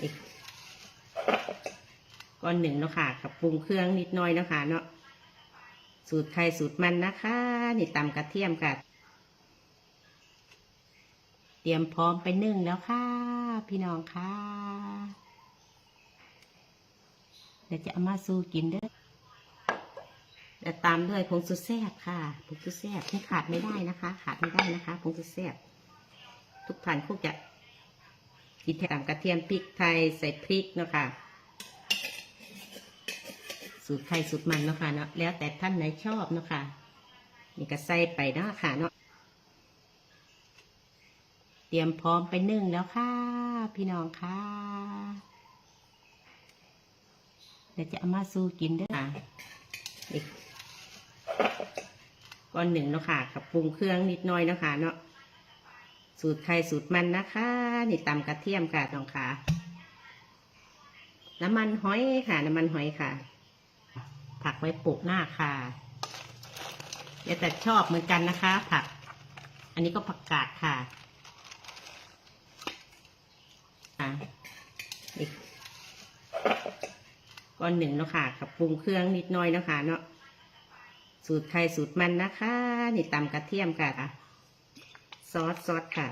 อีกก้อนหนึ่งเนาะค่ะกับปรุงเครื่องนิดหน้อยเนาะค่ะเนาะสูตรใครสูตรมันนะคะ นี่ตำกระเทียมค่ะ เตรียมพร้อมไปนึ่งแล้วค่ะ พี่น้องค่ะเดี๋ยวจะเอามาสู้กินเด้อและตามด้วยผงซูแซ่บค่ะผงซูแซ่บที่ขาดไม่ได้นะคะ ขาดไม่ได้นะคะผงซูแซ่บทุกท่านคงจะ กินแถมกระเทียมพริกไทยใส่พริกเนาะค่ะ สูตรใครสูตรมันเนาะค่ะเนาะแล้วแต่ท่านไหนชอบเนาะค่ะ นี่ก็ใส่ไปเนาะค่ะเนาะเตรียมพร้อมไปนึ่งแล้วค่ะ พี่น้องค่ะเดี๋ยวจะเอามาสู้กินเด้อค่ะอีกก้อนหนึ่งเนาะค่ะกับปรุงเครื่องนิดหน้อยเนาะค่ะเนาะสูตรใครสูตรมันนะคะ นี่ตำกระเทียมค่ะน้องค่ะน้ำมันหอยค่ะน้ำมันหอยค่ะ ผักไว้ปลูกหน้าค่ะเดี๋ยวแต่ชอบเหมือนกันนะคะ ผัก อันนี้ก็ผักกาดค่ะอะอีกก้อนหนึ่งเนาะค่ะกับปรุงเครื่องนิดน้อยเนาะค่ะเนาะสูตรใครสูตรมันนะคะ นี่ตำกระเทียมค่ะซอสซอสค่ะ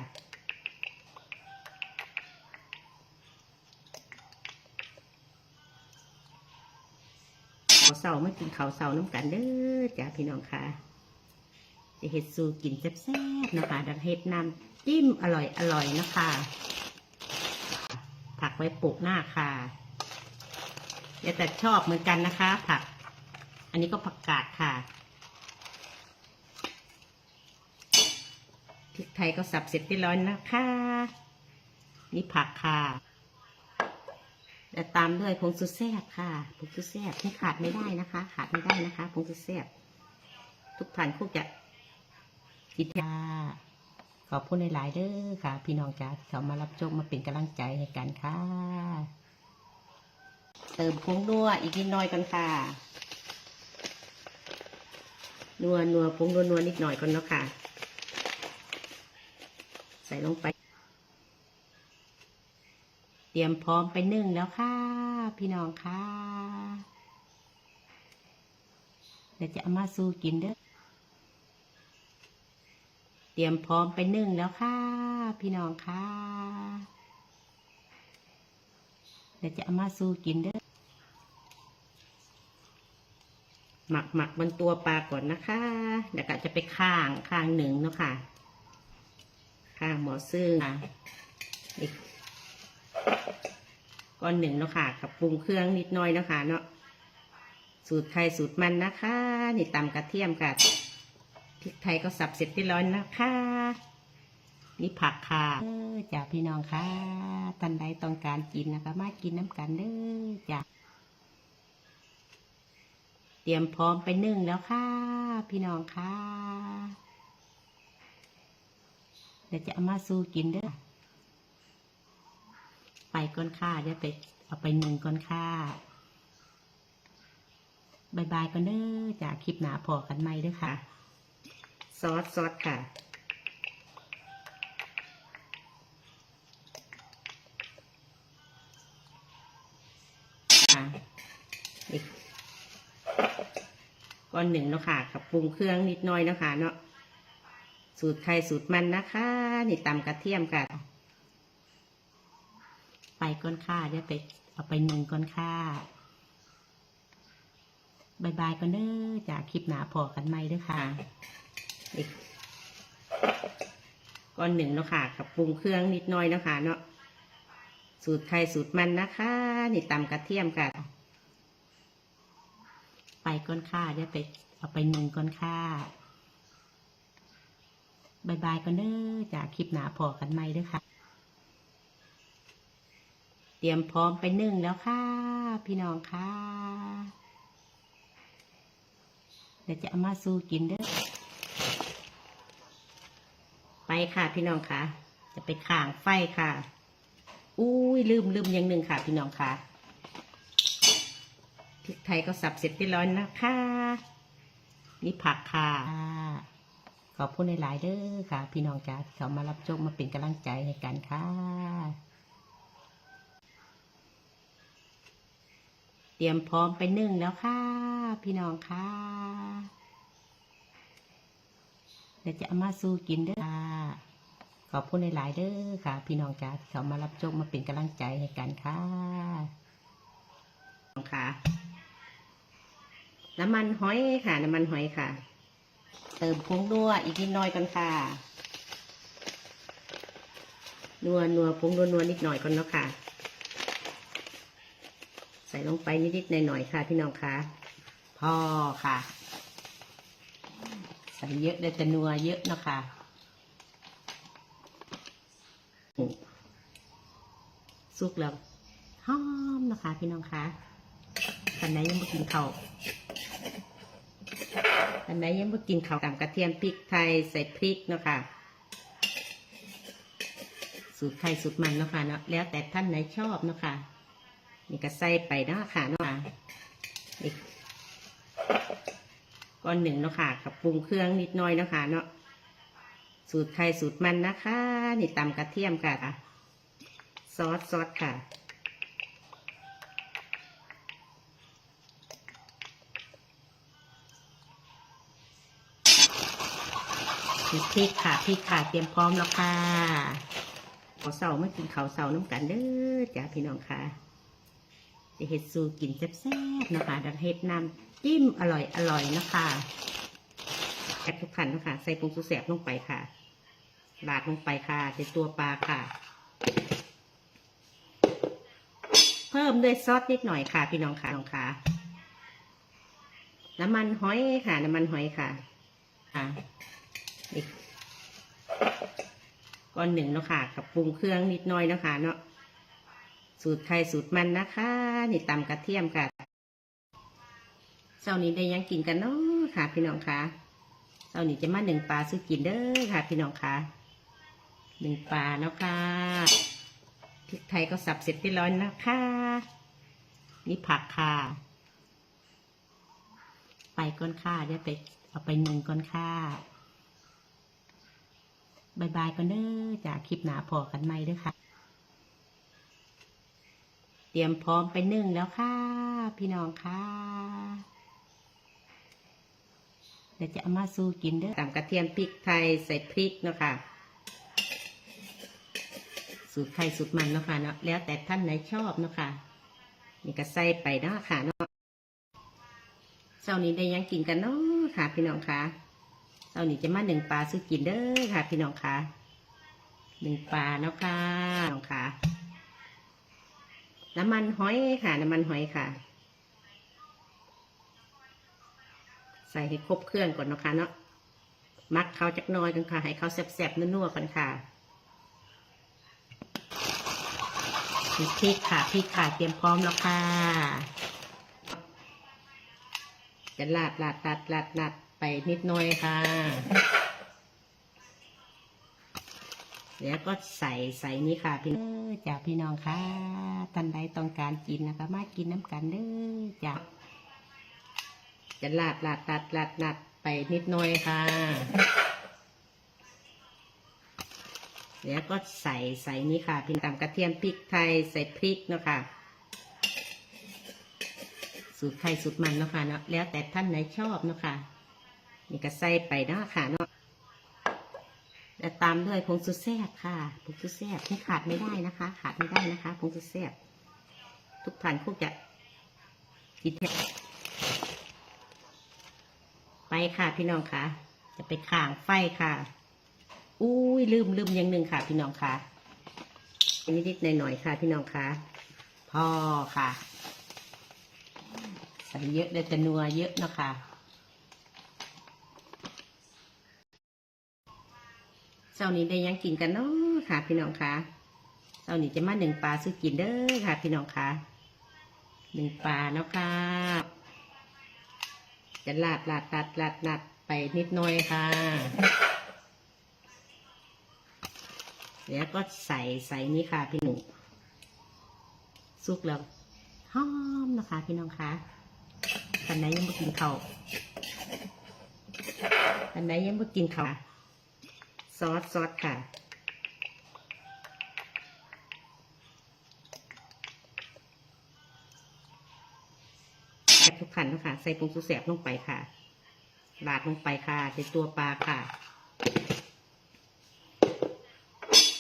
ขาวเสามากินเขาวเสาน้ำกันเด้อจ้าพี่น้องค่ะจะเฮ็ดสูกินแซ่บๆนะคะดังเฮ็ดน้ำจิ้มอร่อยอร่อยนะคะผักไว้ปลูกหน้าค่ะเดี๋ยวแต่ชอบเหมือนกันนะคะ ผัก อันนี้ก็ผักกาดค่ะพริกไทยก็สับเสร็จเรียบร้อยนะคะ นี่ผักค่ะ และตามด้วยผงซูแซ่บค่ะผงซูแซ่บที่ขาดไม่ได้นะคะ ขาดไม่ได้นะคะผงซูแซ่บทุกท่านคงจะกินค่ะขอบคุณในหลายๆเด้อค่ะ พี่น้องจ้าที่เขามารับชมมาเป็นกำลังใจให้กันค่ะ เติมผงนัวอีกนิดหน่อยกันค่ะนัวนัวผงนัวนัวนิดหน่อยก่อนเนาะค่ะ ใส่ลงไป เตรียมพร้อมไปนึ่งแล้วค่ะ พี่น้องค่ะเดี๋ยวจะเอามาสู้กินเด้อเตรียมพร้อมไปนึ่งแล้วค่ะ พี่น้องค่ะเดี๋ยวจะเอามาสู้กินเด้อหมักหมักบนตัวปลาก่อนนะคะเดี๋ยวก็จะไปข้างข้างหนึ่งเนาะค่ะ ข้างหมอซึ่งค่ะอีก ก้อนหนึ่งเนาะค่ะกับปรุงเครื่องนิดหน้อยเนาะค่ะเนาะสูตรใครสูตรมันนะคะ นี่ตำกระเทียมค่ะพริกไทยก็สับเสร็จเรียบร้อยนะคะ นี่ผักค่ะเออจ้าพี่น้องค่ะท่านใดต้องการกินนะคะ มากินน้ำกันเด้อจ้าเตรียมพร้อมไปนึ่งแล้วค่ะ พี่น้องค่ะเดี๋ยวจะเอามาสู้กินเด้อ ไปก่อนค่ะเดี๋ยวไปเอาไปนึ่งก่อนค่ะบายบายก่อนเด้อจ้าคลิปหนาพอกันไหมเด้อค่ะ ซอสซอสค่ะอีกก้อนหนึ่งเนาะค่ะกับปรุงเครื่องนิดน้อยเนาะค่ะเนาะสูตรใครสูตรมันนะคะ นี่ตำกระเทียมค่ะ ไปก้นค่าเดี๋ยวไปเอาไปหนึ่งก้นค่าบายบายก่อนเด้อจากคลิปหนาพอกันไหมเด้อค่ะอีกก้อนหนึ่งเนาะค่ะกับปรุงเครื่องนิดหน้อยเนาะค่ะเนาะสูตรใครสูตรมันนะคะ นี่ตำกระเทียมค่ะ ไปก้อนค่าเดี๋ยวไปเอาไปหนึ่งก้นค่าบายบายก่อนเด้อจากคลิปหนาพอกันไหมเด้อค่ะ รียมพร้อมไปนึ่งแล้วค่ะ พี่น้องค่ะเดี๋ยวจะเอามาสู้กินเด้อไปค่ะพี่น้องค่ะ จะไปข่างไฟค่ะ อุ้ยลืมลืมอย่างหนึ่งค่ะ พี่น้องค่ะพริกไทยก็สับเสร็จเรียบร้อยนะคะนี่ผักค่ะขอบคุณในหลายๆเด้อค่ะ พี่น้องจ้าที่เขามารับชมมาเป็นกำลังใจให้กันค่ะ รียมพร้อมไปนึ่งแล้วค่ะ พี่น้องค่ะ เดี๋ยวจะเอามาสู้กินเด้อค่ะขอบคุณหลายๆเด้อค่ะ พี่น้องจ้าที่เขามารับชมมาเป็นกำลังใจให้กันค่ะค่ะน้ำมันหอยค่ะน้ำมันหอยค่ะ เติมผงนัวอีกนิดหน่อยก่อนค่ะนัวนัวผงนัวนัวนิดหน่อยก่อนเนาะค่ะ ส่ลงไปนิดๆหน่อยๆค่ะ พี่น้องคะพอค่ะ ใส่เยอะได้จะนัวเยอะเนาะค่ะสุกแล้วหอมเนาะคะ พี่น้องคะท่านไหนยังไม่กินข้าวท่านไหนยังไม่กินข้าวตามกระเทียมพริกไทยใส่พริกเนาะค่ะสูตรใครสูตรมันเนาะค่ะเนาะแล้วแต่ท่านไหนชอบเนาะค่ะ นี่ก็ใส่ไปเนาะค่ะเนาะค่ะนี่ก้อนหนึ่งเนาะค่ะกับปรุงเครื่องนิดน่อยเนาะค่ะเนาะสูตรใครสูตรมันนะคะ นี่ตำกระเทียมค่ะซอสซอสค่ะพริกค่ะพริกค่ะเตรียมพร้อมแล้วค่ะขอเสาไม่กินข้าวเสาน้ำกันเด้อจ้าพี่น้องค่ะ จะเห็ดสูกินแซ่บๆนะคะดักเห็ดน้ำจิ้มอร่อยอร่อยนะคะแอดทุกขันนะคะ ใส่ผงชูแสบลงไปค่ะลาดลงไปค่ะในตัวปลาค่ะ เพิ่มด้วยซอสนิดหน่อยค่ะ พี่น้องค่ะน้องค่ะน้ำมันหอยค่ะน้ำมันหอยค่ะอ่าอีกก้อนหนึ่งเนาะค่ะ กับปรุงเครื่องนิดหน่อยเนาะค่ะเนาะ สูตรใครสูตรมันนะคะ นี่ตำกระเทียมค่ะเช้านี้ได้ยังกินกันเนาะค่ะพี่น้องคะเช้านี้จะมาหนึ่งปลาซื้อกินเด้อค่ะ พี่น้องคะหนึ่งปลาเนาะค่ะพริกไทยก็สับเสร็จเรียบร้อยนะคะนี่ผักค่ะ ไปก้อนค่าเดี๋ยวไปเอาไปหนึ่งก้อนค่าบายบายกันเด้อจากคลิปหนาพอกันไหมเด้อค่ะ เตรียมพร้อมไปนึ่งแล้วค่ะ พี่น้องค่ะเดี๋ยวจะเอามาสู้กินเด้อตามกระเทียมพริกไทยใส่พริกเนาะค่ะ สูตรใครสูตรมันเนาะค่ะเนาะแล้วแต่ท่านไหนชอบเนาะค่ะ นี่ก็ใส่ไปเนาะค่ะเนาะเช้านี้ได้ยังกินกันเนาะค่ะพี่น้องค่ะเช้านี้จะมาหนึ่งปลาซื้กินเด้อค่ะ พี่น้องค่ะหนึ่งปลาเนาะค่ะน้องค่ะ น้ำมันหอยค่ะ น้ำมันหอยค่ะ ใส่ให้ครบเครื่องก่อนนะคะเนาะมักเขาจักน้อยกันค่ะ ให้เขาแซ่บๆนัวๆกันค่ะพริกค่ะพริกค่ะเตรียมพร้อมแล้วค่ะ จะลาดลาดลาดลาดลาดไปนิดหน่อยค่ะ แล้วก็ใส่ใส่นี่ค่ะพี่เด้อจากพี่น้องค่ะท่านใดต้องการกินนะคะ มากินน้ำกันเด้อจากจะลาดลาดลาดลาดลาดไปนิดหน่อยค่ะ แล้วก็ใส่ใส่นี่ค่ะพี่ตามกระเทียมพริกไทยใส่พริกเนาะค่ะ สูตรใครสูตรมันเนาะค่ะเนาะแล้วแต่ท่านไหนชอบเนาะค่ะนี่ก็ใส่ไปเนาะค่ะเนาะ และตามด้วยผงซูแซ่บค่ะผงซูแซ่บที่ขาดไม่ได้นะคะ ขาดไม่ได้นะคะผงซูแซ่บทุกท่านคงจะกินเผ็ดไปค่ะพี่น้องค่ะ จะไปข่างไฟค่ะ อุ้ยลืมลืมอย่างหนึ่งค่ะ พี่น้องค่ะนิดๆหน่อยๆค่ะ พี่น้องค่ะพอค่ะใส่เยอะได้จะนัวเยอะนะคะ เช้านี้ได้ยังกินกันเนาะค่ะ พี่น้องค่ะเช้านี้จะมาหนึ่งปลาซื้อกินเด้อค่ะ พี่น้องค่ะหนึ่งปลาเนาะค่ะ จะลาดลาดลาดลาดลาดไปนิดหน่อยค่ะแล้วก็ใส่ใส่นี่ค่ะ พี่หนูสุกแล้วหอมนะคะ พี่น้องค่ะท่านไหนยังไม่กินเขาวท่านไหนยังไม่กินเขา ซอสซอสค่ะใบทุกขันนะคะใส่ผงชูแสบลงไปค่ะลาดลงไปค่ะในตัวปลาค่ะ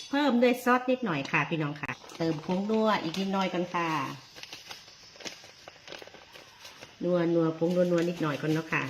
เพิ่มด้วยซอสนิดหน่อยค่ะ พี่น้องค่ะ เติมผงนัวอีกนิดหน่อยกันค่ะนัวนัวผงนัวนัวนิดหน่อยก่อนเนาะค่ะ